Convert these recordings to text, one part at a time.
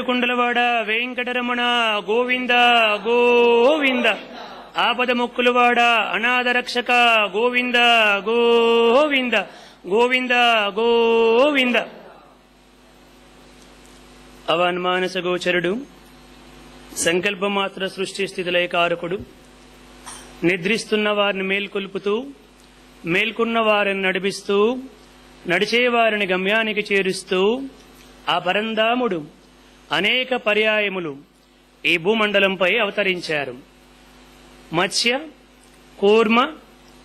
ఏడుకుండలవాడ వెంకటరమణ గోవింద గోవింద. ఆపద మొక్కులవాడ అనాథ రక్షక గోవింద గోవింద. గోవింద గోవింద. అవన్మానస గోచరుడు సంకల్పమాత్ర సృష్టి స్థితులై కారకుడు నిద్రిస్తున్న వారిని మేల్కొల్పుతూ మేల్కొన్న వారిని నడిపిస్తూ నడిచేవారిని గమ్యానికి చేరుస్తూ ఆ పరంధాముడు అనేక పర్యాయములు ఈ భూమండలంపై అవతరించారు. మత్స్య కూర్మ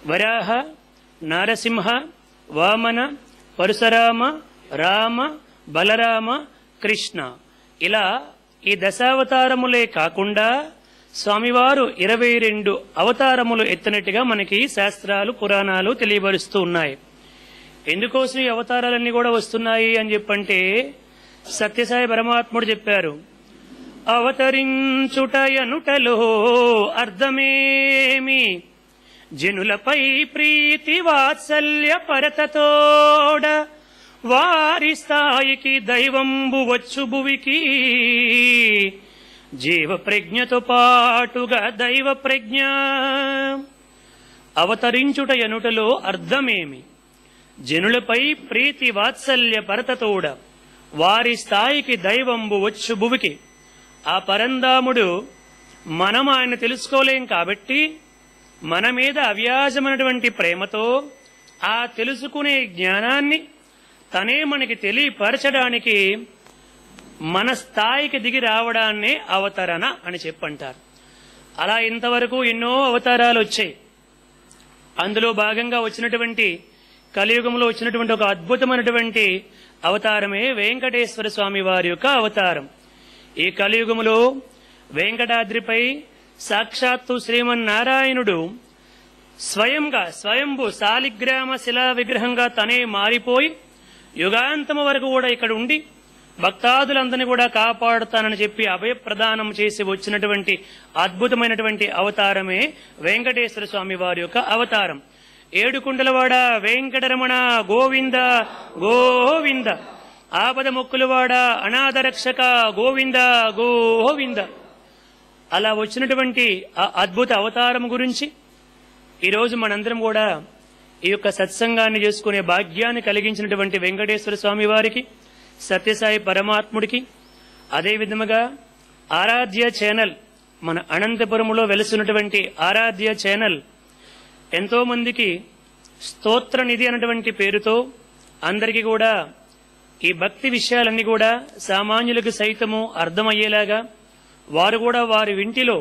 వరాహ నారసింహ వామన పరశురామ రామ బలరామ కృష్ణ. ఇలా ఈ దశావతారములే కాకుండా స్వామివారు ఇరవై రెండు అవతారములు ఎత్తినట్టుగా మనకి శాస్త్రాలు పురాణాలు తెలియబరుస్తూ ఉన్నాయి. ఎందుకోసం ఈ అవతారాలన్నీ కూడా వస్తున్నాయి అని చెప్పంటే సత్యసాయి పరమాత్ముడు చెప్పారు అవతరించుటయనుటలో అర్థమేమి? జనులపై ప్రీతి వాత్సల్య పరతతోడ వారి స్థాయికి దైవంబు వచ్చు భువికి జీవ ప్రజ్ఞతో పాటుగా దైవ ప్రజ్ఞ అవతరించుట ఎనుటలో అర్థమేమి? జనులపై ప్రీతి వాత్సల్య పరతతోడ వారి స్థాయికి దైవంబు వచ్చు భువికి. ఆ పరందాముడు మనం ఆయన తెలుసుకోలేం కాబట్టి మన మీద అవ్యాజమైనటువంటి ప్రేమతో ఆ తెలుసుకునే జ్ఞానాన్ని తనే మనకి తెలియపరచడానికి మన స్థాయికి దిగి రావడాన్నే అవతరణ అని చెప్పంటారు. అలా ఇంతవరకు ఎన్నో అవతారాలు వచ్చాయి. అందులో భాగంగా వచ్చినటువంటి కలియుగంలో వచ్చినటువంటి ఒక అద్భుతమైనటువంటి అవతారమే వెంకటేశ్వర స్వామి వారి యొక్క అవతారం. ఈ కలియుగములో వెంకటాద్రిపై సాక్షాత్తు శ్రీమన్నారాయణుడు స్వయంగా స్వయంభు శాలిగ్రామ శిలా విగ్రహంగా తనే మారిపోయి యుగాంతము వరకు కూడా ఇక్కడ ఉండి భక్తాదులందరినీ కూడా కాపాడుతానని చెప్పి అభయప్రదానం చేసి వచ్చినటువంటి అద్భుతమైనటువంటి అవతారమే వెంకటేశ్వర స్వామి వారి యొక్క అవతారం. ఏడుకుండలవాడ వెంకటరమణ గోవింద గోవింద. ఆపద మొక్కులవాడ అనాథ రక్షక గోవింద గోవింద. అలా వచ్చినటువంటి ఆ అద్భుత అవతారం గురించి ఈరోజు మనందరం కూడా ఈ యొక్క సత్సంగాన్ని చేసుకునే భాగ్యాన్ని కలిగించినటువంటి వెంకటేశ్వర స్వామి వారికి సత్యసాయి పరమాత్ముడికి అదే విధముగా ఆరాధ్య ఛానల్ మన అనంతపురంలో వెలుసున్నటువంటి ఆరాధ్య ఛానల్ ఎంతో మందికి స్తోత్ర నిధి అన్నటువంటి పేరుతో అందరికీ కూడా ఈ భక్తి విషయాలన్నీ కూడా సామాన్యులకు సైతము అర్థమయ్యేలాగా వారు కూడా వారి వింటిలో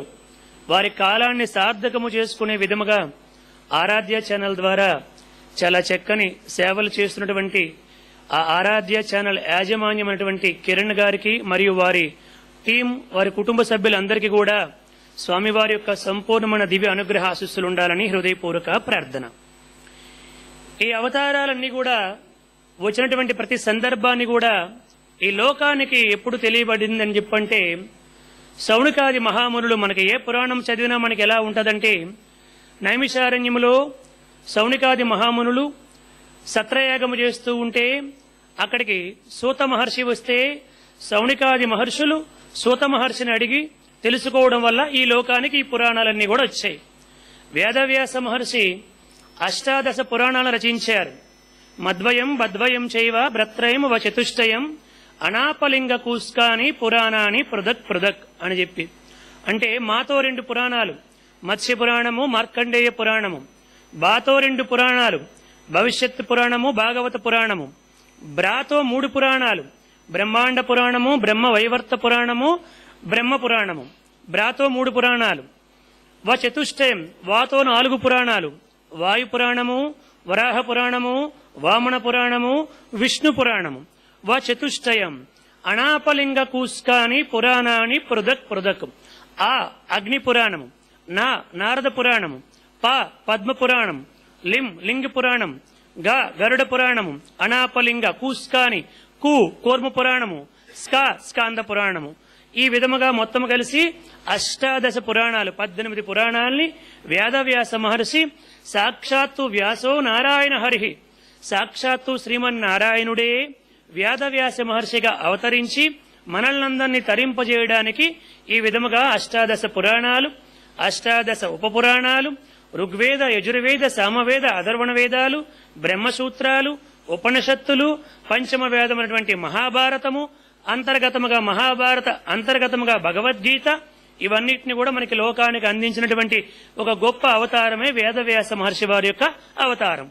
వారి కాలాన్ని సార్థకము చేసుకునే విధముగా ఆరాధ్య ఛానల్ ద్వారా చాలా చక్కని సేవలు చేస్తున్నటువంటి ఆ ఆరాధ్య ఛానల్ యాజమాన్యమైనటువంటి కిరణ్ గారికి మరియు వారి టీం వారి కుటుంబ సభ్యులందరికీ కూడా స్వామివారి యొక్క సంపూర్ణమైన దివ్య అనుగ్రహ ఆశస్సులు ఉండాలని హృదయపూర్వక ప్రార్థన. ఈ అవతారాలన్నీ కూడా వచ్చినటువంటి ప్రతి సందర్భాన్ని కూడా ఈ లోకానికి ఎప్పుడు తెలియబడిందని చెప్పంటే సౌనికాది మహామునులు మనకి ఏ పురాణం చదివినా మనకి ఎలా ఉంటుందంటే నైమిషారణ్యములో సౌనికాది మహామునులు సత్రయాగము చేస్తూ ఉంటే అక్కడికి సూత మహర్షి వస్తే సౌనికాది మహర్షులు సూత మహర్షిని అడిగి తెలుసుకోవడం వల్ల ఈ లోకానికి ఈ పురాణాలన్నీ కూడా వచ్చాయి. వేదవ్యాస మహర్షి అష్టాదశ పురాణాలు రచించారు. మద్వయం బద్వయం చైవ భ్రత్రయం వ చతుష్టయం అనాపలింగ కూస్కాని పురాణాని పృథక్ పృథక్ అని చెప్పి. అంటే మాతో రెండు పురాణాలు మత్స్య పురాణము మార్కండేయ పురాణము. బాతో రెండు పురాణాలు భవిష్యత్ పురాణము భాగవత పురాణము. బ్రాతో మూడు పురాణాలు బ్రహ్మాండ పురాణము బ్రహ్మ వైవర్త పురాణము బ్రహ్మ పురాణము. బ్రాతో మూడు పురాణాలు. వ చతుష్టయం వాతో నాలుగు పురాణాలు. వాయు పురాణము వరాహ పురాణము వామన పురాణము విష్ణు పురాణము. వ చతుష్టయం అనాపలింగ కూస్కాని పురాణాని పృథక్ పృథక్. ఆ అగ్ని పురాణము నా నారద పురాణము ప పద్మ పురాణం లిం లింగ పురాణం గ గరుడ పురాణము అనాపలింగ కూస్కాని కు కూర్మ పురాణము స్క స్కాంద పురాణము. ఈ విధముగా మొత్తం కలిసి అష్టాదశ పురాణాలు పద్దెనిమిది పురాణాల్ని వేదవ్యాస మహర్షి సాక్షాత్తు వ్యాసో నారాయణ హరిహి సాక్షాత్తు శ్రీమన్నారాయణుడే వేదవ్యాస మహర్షిగా అవతరించి మనల్నందరినీ తరింపజేయడానికి ఈ విధముగా అష్టాదశ పురాణాలు అష్టాదశ ఉపపురాణాలు ఋగ్వేద యజుర్వేద సామవేద అధర్వణ వేదాలు బ్రహ్మసూత్రాలు ఉపనిషత్తులు పంచమ వేదమైనటువంటి మహాభారతము అంతర్గతముగా మహాభారత అంతర్గతముగా భగవద్గీత ఇవన్నిటిని కూడా మనకి లోకానికి అందించినటువంటి ఒక గొప్ప అవతారమే వేదవ్యాస మహర్షి వారి యొక్క అవతారం.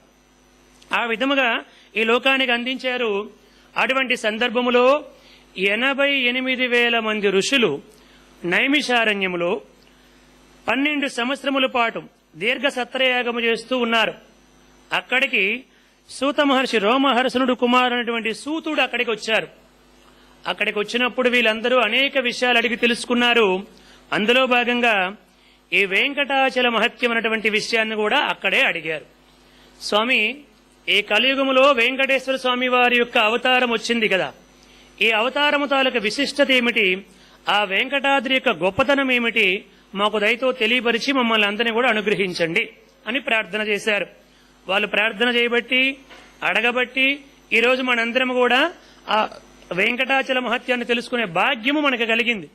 ఆ విధముగా ఈ లోకానికి అందించారు అటువంటి సందర్భములో ఎనభై ఎనిమిది వేల మంది ఋషులు నైమిషారణ్యములో పన్నెండు సంవత్సరముల పాటు దీర్ఘ సత్రయాగము చేస్తూ ఉన్నారు. అక్కడికి సూత మహర్షి రోమహర్షణుడు కుమారునటువంటి సూతుడు అక్కడికి వచ్చారు. అక్కడికి వచ్చినప్పుడు వీళ్ళందరూ అనేక విషయాలు అడిగి తెలుసుకున్నారు. అందులో భాగంగా ఈ వెంకటాచల మహత్యం అనేటువంటి విషయాన్ని కూడా అక్కడే అడిగారు. స్వామి ఈ కలియుగములో వెంకటేశ్వర స్వామి వారి యొక్క అవతారం వచ్చింది కదా. ఈ అవతారము తాలూకు విశిష్టత ఏమిటి? ఆ వెంకటాద్రి యొక్క గొప్పతనం ఏమిటి? మాకు దయతో తెలియపరిచి మమ్మల్ని అందరినీ కూడా అనుగ్రహించండి అని ప్రార్థన చేశారు. వాళ్ళు ప్రార్థన చేయబట్టి అడగబట్టి ఈ రోజు మనందరం కూడా ఆ వెంకటాచల మహత్యాన్ని తెలుసుకునే భాగ్యము మనకు కలిగింది.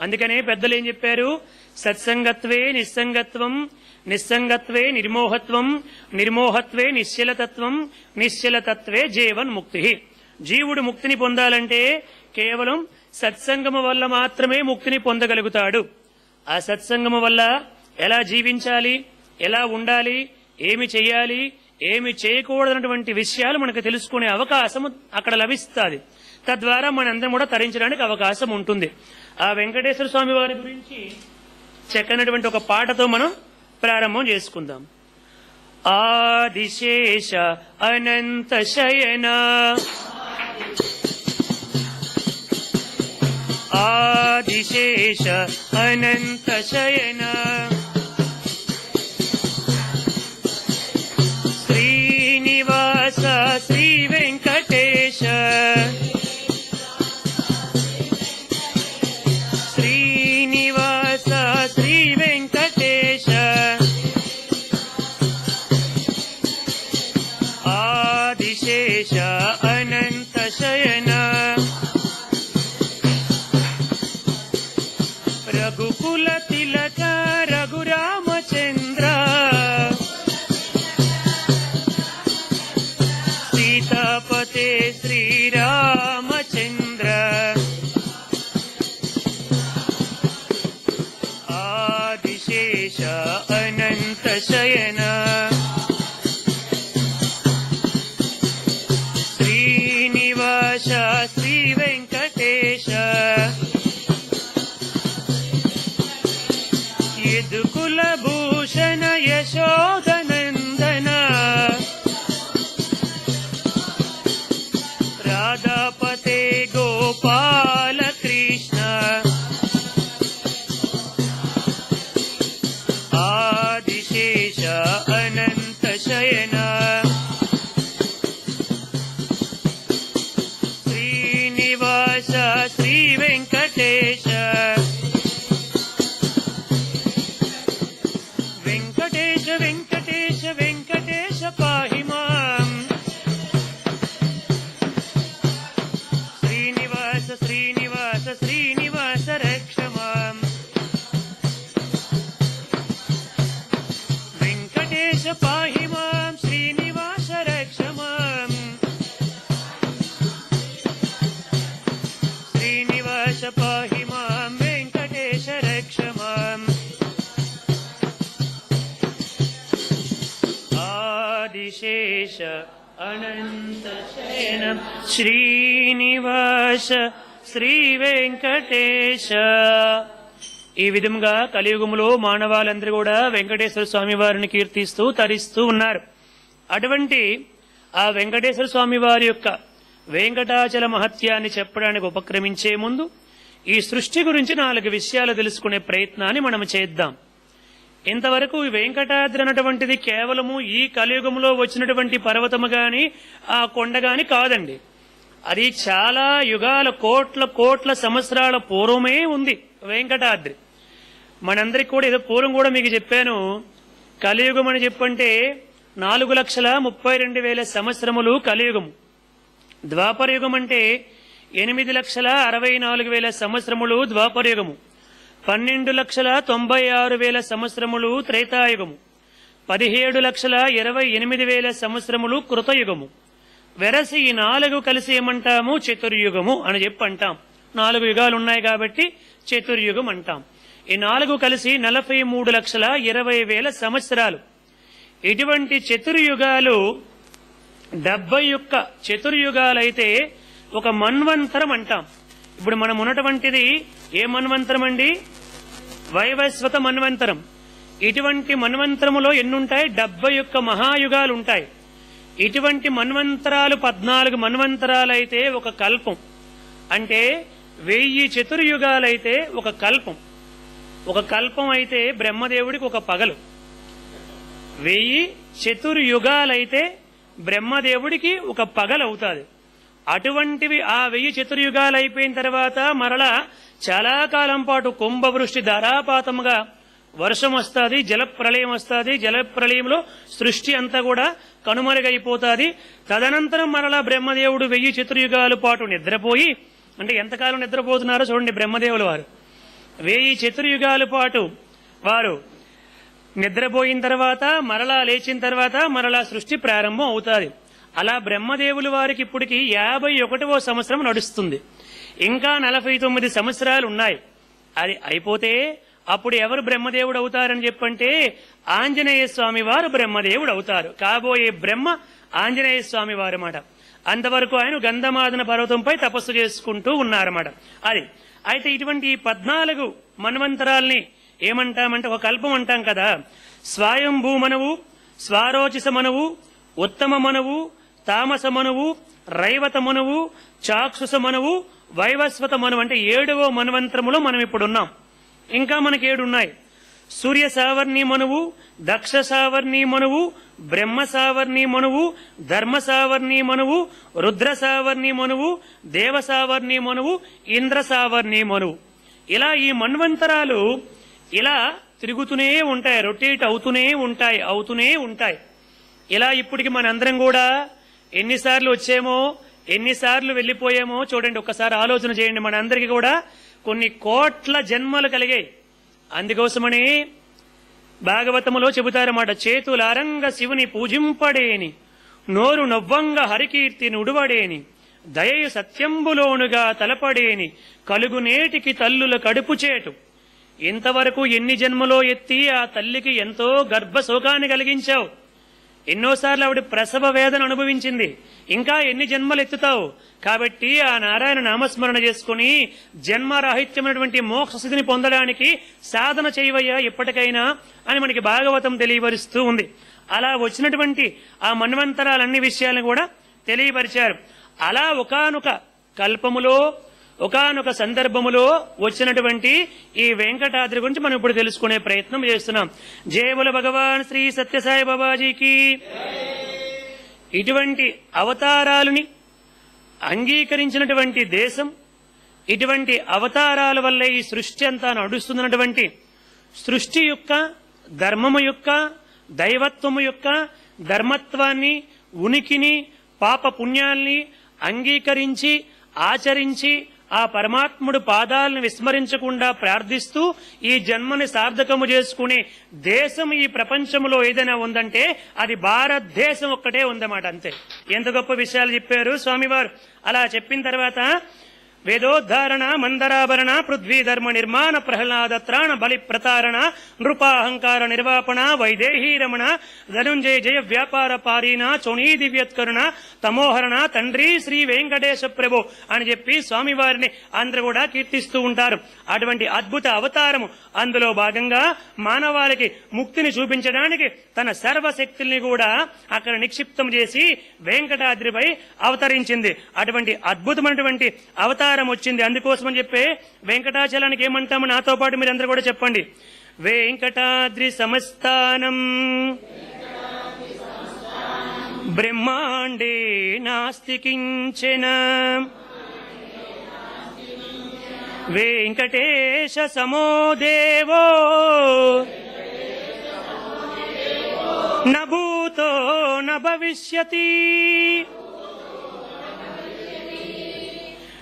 అందుకనే పెద్దలు ఏం చెప్పారు? సత్సంగత్వే నిస్సంగత్వం నిస్సంగత్వే నిర్మోహత్వం నిర్మోహత్వే నిశ్చలతత్వం నిశ్చలతత్వే జీవన్ ముక్తి. జీవుడు ముక్తిని పొందాలంటే కేవలం సత్సంగము వల్ల మాత్రమే ముక్తిని పొందగలుగుతాడు. ఆ సత్సంగము వల్ల ఎలా జీవించాలి? ఎలా ఉండాలి? ఏమి చేయాలి ఏమి చేయకూడదన్నటువంటి విషయాలు మనకు తెలుసుకునే అవకాశం అక్కడ లభిస్తుంది. తద్వారా మనందరం కూడా తరించడానికి అవకాశం ఉంటుంది. ఆ వెంకటేశ్వర స్వామి వారి గురించి చక్కనటువంటి ఒక పాటతో మనం ప్రారంభం చేసుకుందాం. ఆదిశేష అనంత శయన. ఆదిశేష అనంత శయన. రఘుకుల తిలక రఘురామచంద్ర ಮೊದಲ ಭೂ శ్రీ వెంకటేశ. ఈ విధంగా కలియుగములో మానవాళందరూ కూడా వెంకటేశ్వర స్వామి వారిని కీర్తిస్తూ తరిస్తూ ఉన్నారు. అటువంటి ఆ వెంకటేశ్వర స్వామి వారి యొక్క వెంకటాచల మహత్యాన్ని చెప్పడానికి ఉపక్రమించే ముందు ఈ సృష్టి గురించి నాలుగు విషయాలు తెలుసుకునే ప్రయత్నాన్ని మనం చేద్దాం. ఇంతవరకు ఈ వెంకటాద్రి అన్నటువంటిది కేవలము ఈ కలియుగంలో వచ్చినటువంటి పర్వతము గాని ఆ కొండ గాని కాదండి. అది చాలా యుగాల కోట్ల కోట్ల సంవత్సరాల పూర్వమే ఉంది. వెంకటాద్రి. మనందరికి కూడా ఏదో పూర్వం కూడా మీకు చెప్పాను. కలియుగం అని చెప్పంటే నాలుగు లక్షల ముప్పై రెండు వేల సంవత్సరములు కలియుగం. ద్వాపరయుగం అంటే ఎనిమిది లక్షల అరవై నాలుగు వేల సంవత్సరములు ద్వాపరయుగము పన్నెండు లక్షల తొంభై ఆరు వేల సంవత్సరములు త్రేతాయుగము పదిహేడు లక్షల ఇరవై ఎనిమిది వేల సంవత్సరములు కృతయుగము. వెరసి ఈ నాలుగు కలిసి ఏమంటాము? చతుర్యుగము అని చెప్పి అంటాం నాలుగు యుగాలు ఉన్నాయి కాబట్టి చతుర్యుగం అంటాం. ఈ నాలుగు కలిసి నలభై మూడు లక్షల ఇరవై వేల సంవత్సరాలు. ఇటువంటి చతుర్యుగాలు డెబ్బై యొక్క చతుర్యుగాలైతే ఒక మన్వంతరం అంటాం. ఇప్పుడు మనం ఉన్నటువంటిది ఏ మన్వంతరం అండి? వైవస్వత మన్వంతరం. ఇటువంటి మన్వంతరములో ఎన్నుంటాయి? డెబ్బై యొక్క మహాయుగాలు ఉంటాయి. ఇటువంటి మన్వంతరాలు పద్నాలుగు మన్వంతరాలైతే ఒక కల్పం. అంటే వెయ్యి చతుర్యుగాలైతే ఒక కల్పం. ఒక కల్పం అయితే బ్రహ్మదేవుడికి ఒక పగలు. వెయ్యి చతుర్యుగాలైతే బ్రహ్మదేవుడికి ఒక పగలవుతాది. అటువంటివి ఆ వెయ్యి చతుర్యుగాలు అయిపోయిన తర్వాత మరలా చాలా కాలం పాటు కుంభవృష్టి ధారాపాతముగా వర్షం వస్తుంది జల ప్రళయం వస్తుంది జల ప్రళయంలో సృష్టి అంతా కూడా కనుమరుగైపోతుంది. తదనంతరం మరలా బ్రహ్మదేవుడు వెయ్యి చతుర్యుగాల పాటు నిద్రపోయి అంటే ఎంతకాలం నిద్రపోతున్నారో చూడండి బ్రహ్మదేవులు వారు. వెయ్యి చతుర్యుగాల పాటు వారు నిద్రపోయిన తర్వాత మరలా లేచిన తర్వాత మరలా సృష్టి ప్రారంభం అవుతుంది. అలా బ్రహ్మదేవులు వారికి ఇప్పటికి యాభై ఒకటవ సంవత్సరం నడుస్తుంది. ఇంకా నలభై తొమ్మిది సంవత్సరాలు ఉన్నాయి. అది అయిపోతే అప్పుడు ఎవరు బ్రహ్మదేవుడు అవుతారని చెప్పంటే ఆంజనేయ స్వామి వారు బ్రహ్మదేవుడు అవుతారు కాబోయే బ్రహ్మ ఆంజనేయ స్వామి వారు అంతవరకు ఆయన గంధమాదన పర్వతంపై తపస్సు చేసుకుంటూ ఉన్నారన్నమాట. అది. అయితే ఇటువంటి పద్నాలుగు మన్వంతరాల్ని ఏమంటామంటే ఒక కల్పం అంటాం కదా. స్వాయంభూ మనవు స్వారోచిస మనవు ఉత్తమ మనవు తామస మనవు రైవత మనవు చాక్షుస మనవు వైవస్వత మనవు అంటే ఏడవ మన్వంతరములో మనం ఇప్పుడున్నాం ఇంకా మనకి ఏడు ఉన్నాయి సూర్య సావర్ణి మనువు దక్ష సావర్ణి మనువు బ్రహ్మ సావర్ణి మనువు ధర్మ సావర్ణి మనువు రుద్ర సావర్ణి మనువు దేవ సావర్ణి మనువు ఇంద్ర సావర్ణి మనువు. ఇలా ఈ మన్వంతరాలు ఇలా తిరుగుతూనే ఉంటాయి రొటేట్ అవుతూనే ఉంటాయి అవుతూనే ఉంటాయి. ఇలా ఇప్పటికి మనందరం కూడా ఎన్నిసార్లు వచ్చేమో ఎన్నిసార్లు వెళ్ళిపోయామో చూడండి ఒక్కసారి ఆలోచన చేయండి మనందరికీ కూడా. కొన్ని కోట్ల జన్మలు కలిగాయి. అందుకోసమని భాగవతములో చెబుతారన్నమాట చేతులారంగ శివుని పూజింపడేని నోరు నవ్వంగ హరికీర్తి నుడువడేని దయ సత్యంబులోనుగా తలపడేని కలుగునేటికి తల్లుల కడుపు చేటు. ఇంతవరకు ఎన్ని జన్మలో ఎత్తి ఆ తల్లికి ఎంతో గర్భ శోకాన్ని కలిగించావు? ఎన్నోసార్లు ఆవిడ ప్రసవ వేదన అనుభవించింది. ఇంకా ఎన్ని జన్మలు ఎత్తుతావు? కాబట్టి ఆ నారాయణ నామస్మరణ చేసుకుని జన్మరాహిత్యమైనటువంటి మోక్ష స్థితిని పొందడానికి సాధన చేయవయ్యా ఎప్పటికైనా అని మనకి భాగవతం తెలియపరుస్తూ ఉంది. అలా వచ్చినటువంటి ఆ మన్వంతరాలన్ని విషయాలను కూడా తెలియపరిచారు. అలా ఒకనొక కల్పములో ఒకానొక సందర్భములో వచ్చినటువంటి ఈ వెంకటాద్రి గురించి మనం ఇప్పుడు తెలుసుకునే ప్రయత్నం చేస్తున్నాం. జయముల భగవాన్ శ్రీ సత్యసాయి బాబాజీకి ఇటువంటి అవతారాలని అంగీకరించినటువంటి దేశం ఇటువంటి అవతారాల వల్లే ఈ సృష్టి అంతా నడుస్తున్నటువంటి సృష్టి యొక్క ధర్మము యొక్క దైవత్వము యొక్క ధర్మత్వాన్ని ఉనికిని పాప పుణ్యాల్ని అంగీకరించి ఆచరించి ఆ పరమాత్ముడు పాదాలను విస్మరించకుండా ప్రార్థిస్తూ ఈ జన్మని సార్థకము చేసుకునే దేశం ఈ ప్రపంచంలో ఏదైనా ఉందంటే అది భారతదేశం ఒక్కటే ఉందన్నమాట అంతే. ఎంత గొప్ప విషయాలు చెప్పారు స్వామివారు. అలా చెప్పిన తర్వాత వేదోద్ధారణ మందరాభరణ పృథ్వీ ధర్మ నిర్మాణ ప్రహ్లాద త్రాణ బలి ప్రతారణ నృపాహంకార నిర్వాపణ వైదేహీ రమణ ధనుంజయ జయ వ్యాపార పారీణ చోణీ దివ్యత్కరుణ తమోహరణ తండ్రి శ్రీ వెంకటేశ ప్రభు అని చెప్పి స్వామివారిని అందరూ కూడా కీర్తిస్తూ ఉంటారు. అటువంటి అద్భుత అవతారము అందులో భాగంగా మానవాళికి ముక్తిని చూపించడానికి తన సర్వశక్తుల్ని కూడా అక్కడ నిక్షిప్తం చేసి వెంకటాద్రిపై అవతరించింది. అటువంటి అద్భుతమైనటువంటి అవతారం వచ్చింది. అందుకోసమని చెప్పే వెంకటాచలానికి ఏమంటాము నాతో పాటు మీరందరూ కూడా చెప్పండి. వెంకటాద్రి సమస్థానం. బ్రహ్మాండే నాస్తి కించన వెంకటేశ సమోదేవో. నభూతో న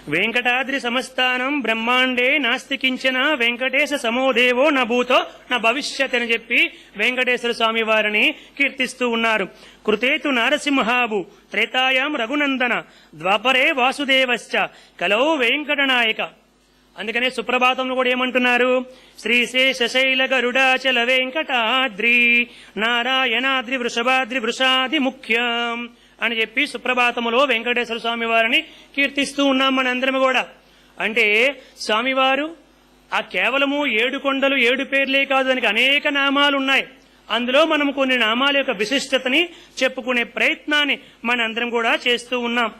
వెంకటాద్రి సమస్థానం బ్రహ్మాండే నాస్తి కించన వెంకటేశ సమోదేవో నా భూతో నా భవిష్యత్ అని చెప్పి వెంకటేశ్వర స్వామి వారిని కీర్తిస్తూ ఉన్నారు. కృతేతు నారసింహాబు త్రేతాయాం రఘునందన ద్వాపరే వాసుదేవశ్చ కలౌ వెంకటనాయక. అందుకనే సుప్రభాతంలో కూడా ఏమంటున్నారు? శ్రీశేషశైల గరుడాచల వెంకటాద్రి నారాయణాద్రి వృషభాద్రి వృషాది ముఖ్యం. అని చెప్పి సుప్రభాతములో వెంకటేశ్వర స్వామి వారిని కీర్తిస్తూ ఉన్నాం మనందరం కూడా. అంటే స్వామివారు ఆ కేవలము ఏడు కొండలు ఏడు పేర్లే కాదు దానికి అనేక నామాలు ఉన్నాయి అందులో మనం కొన్ని నామాల యొక్క విశిష్టతని చెప్పుకునే ప్రయత్నాన్ని మనందరం కూడా చేస్తూ ఉన్నాం.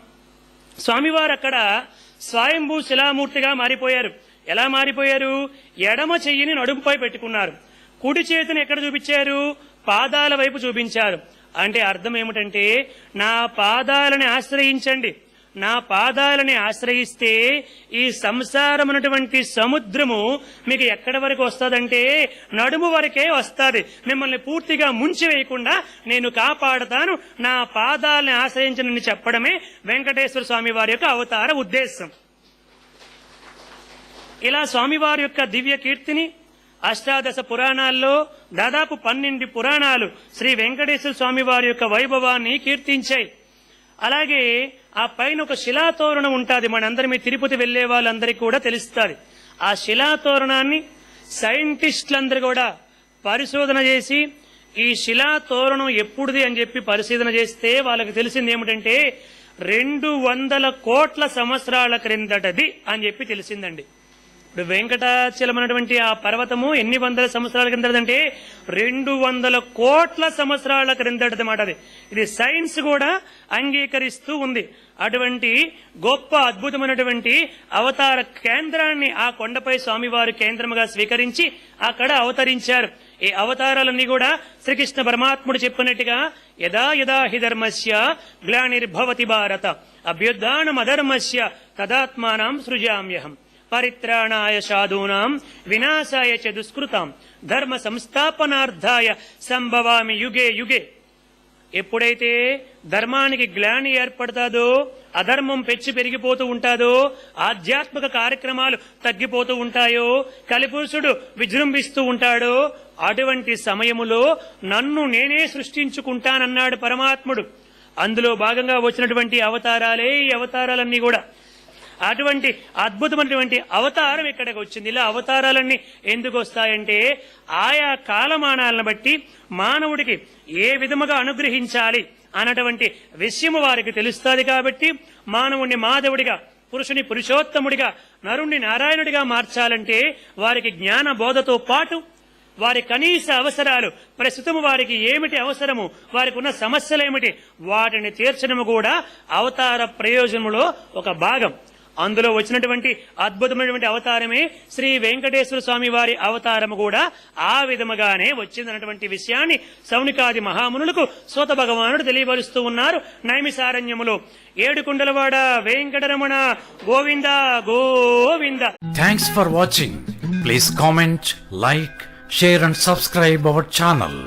స్వామివారు అక్కడ స్వయంభూ శిలామూర్తిగా మారిపోయారు. ఎలా మారిపోయారు? ఎడమ చెయ్యిని నడుముపై పెట్టుకున్నారు. కుడి చేతిని ఎక్కడ చూపించారు? పాదాల వైపు చూపించారు. అంటే అర్థం ఏమిటంటే నా పాదాలని ఆశ్రయించండి. నా పాదాలని ఆశ్రయిస్తే ఈ సంసారమైనటువంటి సముద్రము మీకు ఎక్కడి వరకు వస్తుందంటే నడుము వరకే వస్తుంది. మిమ్మల్ని పూర్తిగా ముంచివేయకుండా నేను కాపాడతాను. నా పాదాలని ఆశ్రయించనని చెప్పడమే వెంకటేశ్వర స్వామి వారి యొక్క అవతార ఉద్దేశం. ఇలా స్వామివారి యొక్క దివ్య కీర్తిని అష్టాదశ పురాణాల్లో దాదాపు పన్నెండు పురాణాలు శ్రీ వెంకటేశ్వర స్వామి వారి యొక్క వైభవాన్ని కీర్తించాయి. అలాగే ఆ పైన ఒక శిలాతోరణం ఉంటుంది మనందరి మీ తిరుపతి వెళ్ళే వాళ్ళందరికీ కూడా తెలుస్తుంది. ఆ శిలాతోరణాన్ని సైంటిస్టులందరూ కూడా పరిశోధన చేసి ఈ శిలాతోరణం ఎప్పుడుది అని చెప్పి పరిశోధన చేస్తే వాళ్ళకి తెలిసింది ఏమిటంటే రెండు వందల కోట్ల సంవత్సరాల క్రిందటది అని చెప్పి తెలిసిందండి. ఇప్పుడు వెంకటాచలం అనేటువంటి ఆ పర్వతము ఎన్ని వందల సంవత్సరాల క్రిందటంటే రెండు వందల కోట్ల సంవత్సరాల క్రిందట మాట అది. ఇది సైన్స్ కూడా అంగీకరిస్తూ ఉంది. అటువంటి గొప్ప అద్భుతమైనటువంటి అవతార కేంద్రాన్ని ఆ కొండపై స్వామివారు కేంద్రముగా స్వీకరించి అక్కడ అవతరించారు. ఈ అవతారాలన్నీ కూడా శ్రీకృష్ణ పరమాత్ముడు చెప్పినట్టుగా యదా యదా హి ధర్మస్య గ్లానిర్భవతి భారత అభ్యుద్ధానం అధర్మస్య తదాత్మానం సృజామ్యహం. పరిత్రాణాయ సాధూనాం వినాశాయ చ దుష్కృతాం ధర్మ సంస్థాపనార్థాయ సంభవామి యుగే యుగే. ఎప్పుడైతే ధర్మానికి గ్లాని ఏర్పడతాదో అధర్మం పెచ్చి పెరిగిపోతూ ఉంటాదో ఆధ్యాత్మిక కార్యక్రమాలు తగ్గిపోతూ ఉంటాయో కలిపురుషుడు విజృంభిస్తూ ఉంటాడో అటువంటి సమయములో నన్ను నేనే సృష్టించుకుంటానన్నాడు పరమాత్ముడు. అందులో భాగంగా వచ్చినటువంటి అవతారాలే ఈ అవతారాలన్నీ కూడా. అటువంటి అద్భుతమైనటువంటి అవతారం ఇక్కడికి వచ్చింది. ఇలా అవతారాలన్నీ ఎందుకు వస్తాయంటే ఆయా కాలమానాలను బట్టి మానవుడికి ఏ విధముగా అనుగ్రహించాలి అన్నటువంటి విషయము వారికి తెలుస్తుంది కాబట్టి మానవుణ్ణి మాధవుడిగా పురుషుని పురుషోత్తముడిగా నరుణ్ణి నారాయణుడిగా మార్చాలంటే వారికి జ్ఞాన బోధతో పాటు వారి కనీస అవసరాలు ప్రస్తుతం వారికి ఏమిటి అవసరము వారికి ఉన్న సమస్యలు ఏమిటి వాటిని తీర్చడము కూడా అవతార ప్రయోజనములో ఒక భాగం. అందులో వచ్చినటువంటి అద్భుతమైనటువంటి అవతారమే శ్రీ వెంకటేశ్వర స్వామి వారి అవతారము కూడా ఆ విధముగానే వచ్చిందన్నటువంటి విషయాన్ని సౌనికాది మహామునులకు సోత భగవానుడు తెలియపరుస్తూ ఉన్నారు. నైమిసారణ్యములో ఏడుకుండలవాడ Venkataramana Govinda Govinda. Thanks for watching please comment like share and subscribe our channel